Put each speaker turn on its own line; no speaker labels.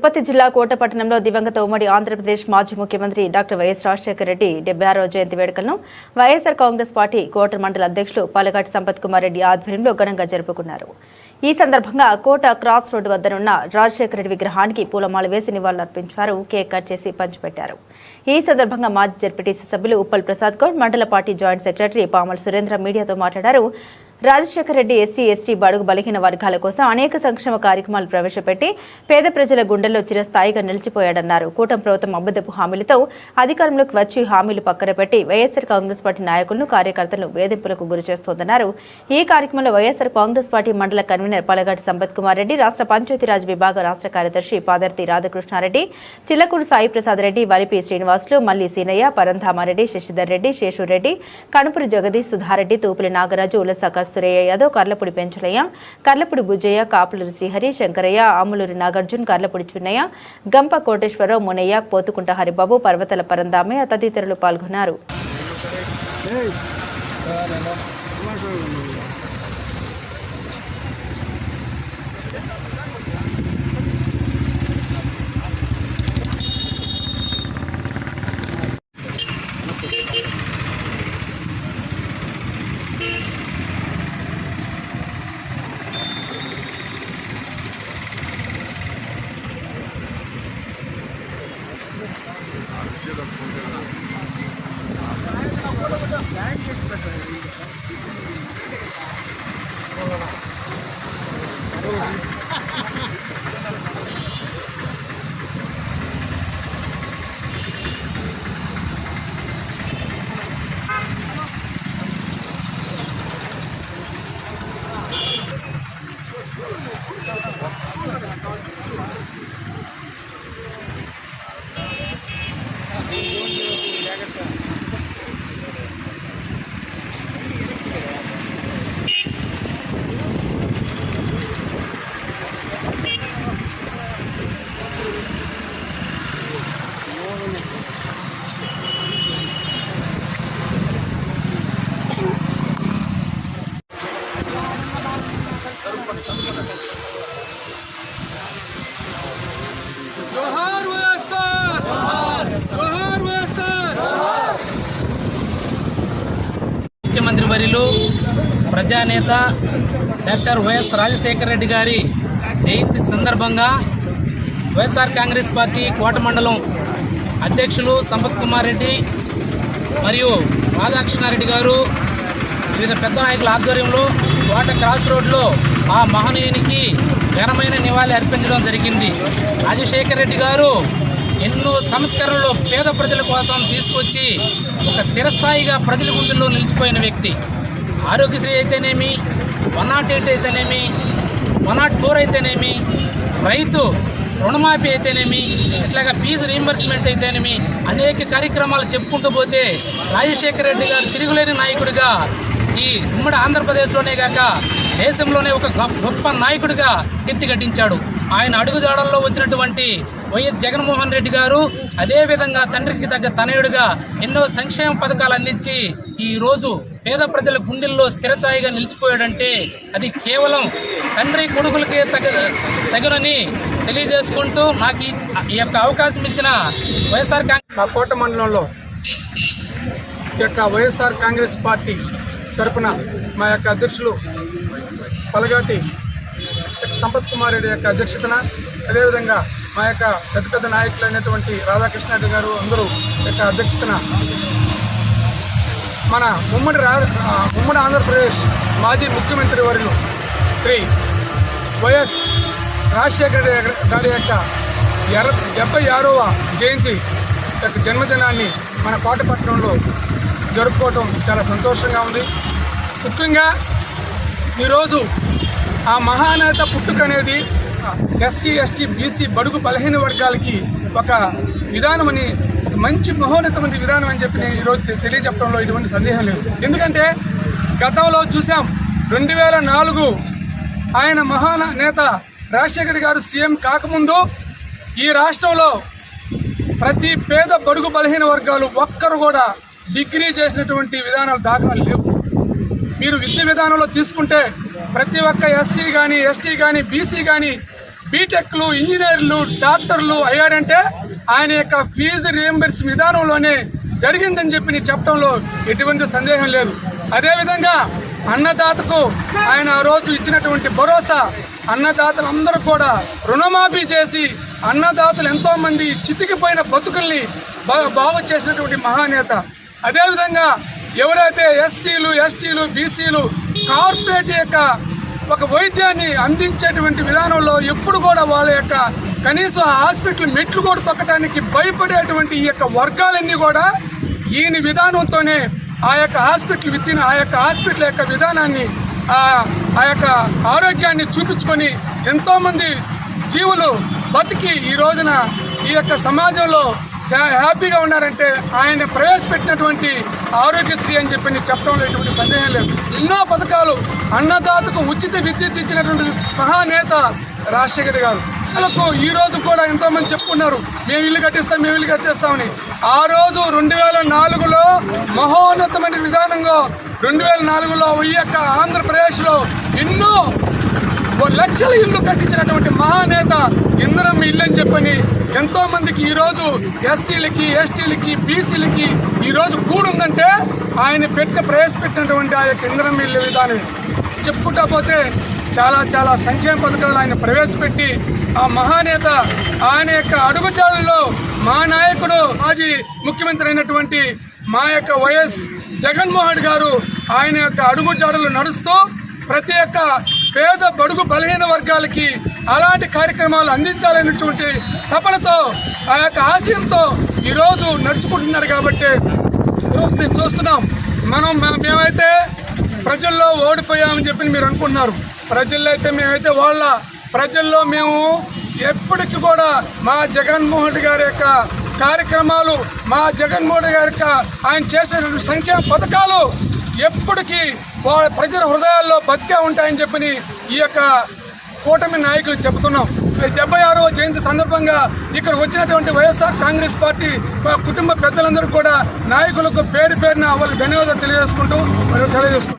తిరుపతి జిల్లా కోటపట్టణంలో దివంగత ఉమ్మడి ఆంధ్రప్రదేశ్ మాజీ ముఖ్యమంత్రి డాక్టర్ వైఎస్ రాజశేఖర రెడ్డి డెబ్బై ఆరో జయంతి వేడుకలను వైఎస్ఆర్ కాంగ్రెస్ పార్టీ కోట మండల అధ్యక్షులు పాలగాటి సంపత్ కుమార్ రెడ్డి ఆధ్వర్యంలో ఘనంగా జరుపుకున్నారు. ఈ సందర్భంగా కోట క్రాస్ రోడ్డు వద్దనున్న రాజశేఖర రెడ్డి విగ్రహానికి పూలమాల వేసి నివాళులర్పించారు. కేక్ కట్ చేసి పంచిపెట్టారు ఈ సందర్భంగా మాజీ జడ్పీటీసీ సభ్యులు ఉప్పల్ ప్రసాద్ గౌడ్ మండల party joint secretary Pamal Surendra మీడియాతో మాట్లాడారు. రాజశేఖర రెడ్డి ఎస్సీ ఎస్టీ బడుగు బలహీన వర్గాల కోసం అనేక సంక్షేమ కార్యక్రమాలు ప్రవేశపెట్టి పేద ప్రజల గుండెల్లో చిరస్థాయిగా నిలిచిపోయాడన్నారు. కూటమి ప్రభుత్వం అబద్దపు హామీలతో అధికారంలోకి వచ్చి హామీలు పక్కన పెట్టి వైఎస్ఆర్ కాంగ్రెస్ పార్టీ నాయకులను కార్యకర్తలను వేధింపులకు గురి చేస్తోందన్నారు. ఈ కార్యక్రమంలో వైఎస్ఆర్ కాంగ్రెస్ పార్టీ మండల కన్వీనర్ పలగాటి సంపత్ కుమార్ రెడ్డి రాష్ట్ర పంచాయతీరాజ్ విభాగ రాష్ట్ర కార్యదర్శి పాదర్తి రాధాకృష్ణారెడ్డి చిల్లకూరు సాయి ప్రసాద్ రెడ్డి వలిపి శ్రీనివాసులు మల్లి సీనయ్య పరంధామారెడ్డి శశిధర్ రెడ్డి శేషురెడ్డి కణుపురి జగదీష్ సుధారెడ్డి తూపులి నాగరాజు ఉలసకర్ కస్తూరయ్య యాదవ్ కర్లపూడి పెంచలయ్య కర్లపూడి బుజ్జయ్య కాపులూరి శ్రీహరి శంకరయ్య ఆములూరి నాగార్జున్ కర్లపూడి చిన్నయ్య గంప కోటేశ్వరరావు మునయ్య పోతుకుంట హరిబాబు పర్వతల పరందామయ్య తదితరులు పాల్గొన్నారు
Gracias. ముఖ్యమంత్రి ప్రజానేత డాక్టర్ వైఎస్ రాజశేఖర రెడ్డి గారి జయంతి సందర్భంగా వైఎస్ఆర్ కాంగ్రెస్ పార్టీ కోట మండలం అధ్యక్షులు సంపత్ కుమార్ రెడ్డి మరియు రాధాకృష్ణారెడ్డి గారు వివిధ పెద్ద నాయకుల ఆధ్వర్యంలో కోట క్రాస్ రోడ్లో ఆ మహనీయునికి ఘనమైన నివాళి అర్పించడం జరిగింది. రాజశేఖర రెడ్డి గారు ఎన్నో సంస్కరణలు పేద ప్రజల కోసం తీసుకొచ్చి ఒక స్థిరస్థాయిగా ప్రజల గుండెల్లో నిలిచిపోయిన వ్యక్తి. ఆరోగ్యశ్రీ అయితేనేమి వన్ నాట్ ఎయిట్ అయితేనేమి వన్ నాట్ ఫోర్ అయితేనేమి రైతు రుణమాఫీ అయితేనేమి ఇట్లాగా ఫీజు రీంబర్స్మెంట్ అయితేనేమి అనేక కార్యక్రమాలు చెప్పుకుంటూ పోతే రాజశేఖర రెడ్డి గారు తిరుగులేని నాయకుడిగా ఈ ఉమ్మడి ఆంధ్రప్రదేశ్లోనే కాక దేశంలోనే ఒక గొప్ప- గొప్ప నాయకుడిగా కీర్తిగట్టించాడు. ఆయన అడుగుజాడల్లో వచ్చినటువంటి వైఎస్ జగన్మోహన్ రెడ్డి గారు అదేవిధంగా తండ్రికి తగ్గ తనయుడిగా ఎన్నో సంక్షేమ పథకాలు అందించి ఈరోజు పేద ప్రజల గుండెల్లో స్థిరచాయిగా నిలిచిపోయాడంటే అది కేవలం తండ్రి కొడుకులకే తగ తగునని తెలియజేసుకుంటూ నాకు ఈ- యొక్క అవకాశం ఇచ్చిన వైఎస్ఆర్ కాంగ్రెస్
మా కోట మండలంలో ఈ యొక్క వైఎస్ఆర్ కాంగ్రెస్ పార్టీ తరఫున మా యొక్క అధ్యక్షులు పలగాటి సంపత్ కుమార్ రెడ్డి యొక్క అధ్యక్షతన అదేవిధంగా మా యొక్క పెద్ద పెద్ద నాయకులైనటువంటి రాధాకృష్ణారెడ్డి గారు అందరూ యొక్క అధ్యక్షతన మన ఉమ్మడి రా ఉమ్మడి ఆంధ్రప్రదేశ్ మాజీ ముఖ్యమంత్రి వర్యులు శ్రీ వైఎస్ రాజశేఖర రెడ్డి గారి యొక్క ఎర డెబ్బై ఆరవ జయంతి యొక్క జన్మదినాన్ని మన కోటపట్నంలో జరుపుకోవటం చాలా సంతోషంగా ఉంది. ముఖ్యంగా ఈరోజు ఆ మహానేత పుట్టుక అనేది ఎస్సీ ఎస్టీ బీసీ బడుగు బలహీన వర్గాలకి ఒక విధానమని మంచి మహోన్నతమైన విధానం అని చెప్పి నేను ఈరోజు తెలియజెప్పడంలో ఎటువంటి సందేహం లేదు. ఎందుకంటే గతంలో చూసాం రెండు వేల నాలుగు ఆయన మహాన నేత రాజశేఖర్ గారు సీఎం కాకముందు ఈ రాష్ట్రంలో ప్రతి పేద బడుగు బలహీన వర్గాలు ఒక్కరు కూడా డిగ్రీ చేసినటువంటి విధానాలు దాఖలాలు లేవు. మీరు విద్య విధానంలో తీసుకుంటే ప్రతి ఒక్క ఎస్సీ కానీ ఎస్టీ కానీ బీసీ కానీ బీటెక్లు ఇంజనీర్లు డాక్టర్లు అయ్యారంటే ఆయన యొక్క ఫీజు రియంబర్స్ విధానంలోనే జరిగిందని చెప్పి నేను చెప్పడంలో ఎటువంటి సందేహం లేదు. అదేవిధంగా అన్నదాతకు ఆయన ఆ రోజు ఇచ్చినటువంటి భరోసా అన్నదాతలందరూ కూడా రుణమాఫీ చేసి అన్నదాతలు ఎంతోమంది చితికిపోయిన బతుకుల్ని బాగు చేసినటువంటి మహానేత. అదేవిధంగా ఎవరైతే ఎస్సీలు ఎస్టీలు బీసీలు కార్పొరేట్ యొక్క ఒక వైద్యాన్ని అందించేటువంటి విధానంలో ఎప్పుడు కూడా వాళ్ళ యొక్క కనీసం ఆ హాస్పిటల్ మెట్లు కూడా తొక్కడానికి భయపడేటువంటి ఈ యొక్క వర్గాలన్నీ కూడా ఈయన విధానంతోనే ఆ యొక్క హాస్పిటల్ విత్తిన ఆ యొక్క హాస్పిటల్ యొక్క విధానాన్ని ఆ యొక్క ఆరోగ్యాన్ని చూపించుకొని ఎంతోమంది జీవులు బతికి ఈ రోజున ఈ యొక్క సమాజంలో హ్యాపీగా ఉన్నారంటే ఆయన ప్రవేశపెట్టినటువంటి ఆరోగ్యశ్రీ అని చెప్పి నేను చెప్పడంలో ఎటువంటి సందేహం లేదు. ఎన్నో పథకాలు అన్నదాతకు ఉచిత విద్యుత్ ఇచ్చినటువంటి మహానేత రాజశేఖర్ గారు. వాళ్ళకు ఈ రోజు కూడా ఎంతోమంది చెప్పుకున్నారు మేము ఇల్లు కట్టిస్తాం మేము ఇల్లు కట్టేస్తామని ఆ రోజు రెండు వేల నాలుగులో మహోన్నతమైన విధానంగా రెండు వేల నాలుగులో ఈ యొక్క ఆంధ్రప్రదేశ్లో ఎన్నో లక్షల ఇల్లు కట్టించినటువంటి మహానేత ఇంద్రమ్మ ఇల్లు అని చెప్పని ఎంతో మందికి ఈరోజు ఎస్సీలకి ఎస్టీలకి బీసీలకి ఈరోజు కూడుందంటే ఆయన పెట్టిన ప్రవేశపెట్టినటువంటి ఆ యొక్క ఇంద్రమ్మ ఇల్లు విధానం. చెప్పుకుంటా పోతే చాలా చాలా సంక్షేమ పథకాలు ఆయన ప్రవేశపెట్టి ఆ మహానేత ఆయన యొక్క అడుగుజాడల్లో మా నాయకుడు మాజీ ముఖ్యమంత్రి అయినటువంటి మా యొక్క వైఎస్ జగన్మోహన్ గారు ఆయన యొక్క అడుగుజాడలు నడుస్తూ ప్రతి ఒక్క పేద బడుగు బలహీన వర్గాలకి అలాంటి కార్యక్రమాలు అందించాలనేటువంటి తపనతో ఆ యొక్క ఆశయంతో ఈరోజు నడుచుకుంటున్నారు కాబట్టి ఈరోజు మేము చూస్తున్నాం. మనం మేమైతే ప్రజల్లో ఓడిపోయామని చెప్పి మీరు అనుకుంటున్నారు. ప్రజల్లో అయితే మేమైతే వాళ్ళ ప్రజల్లో మేము ఎప్పటికీ కూడా మా జగన్మోహన్ రెడ్డి గారి యొక్క కార్యక్రమాలు మా జగన్మోహన్ రెడ్డి గారి యొక్క ఆయన చేసిన సంక్షేమ పథకాలు ఎప్పటికీ ప్రజల హృదయాల్లో బతికే ఉంటాయని చెప్పి ఈ యొక్క కూటమి నాయకులు చెబుతున్నాం. డెబ్బై ఆరవ జయంతి సందర్భంగా ఇక్కడ వచ్చినటువంటి వైఎస్ఆర్ కాంగ్రెస్ పార్టీ మా కుటుంబ పెద్దలందరూ కూడా నాయకులకు పేరు పేరున వాళ్ళకి ధన్యవాదాలు తెలియజేసుకుంటూ తెలియజేసుకుంటాం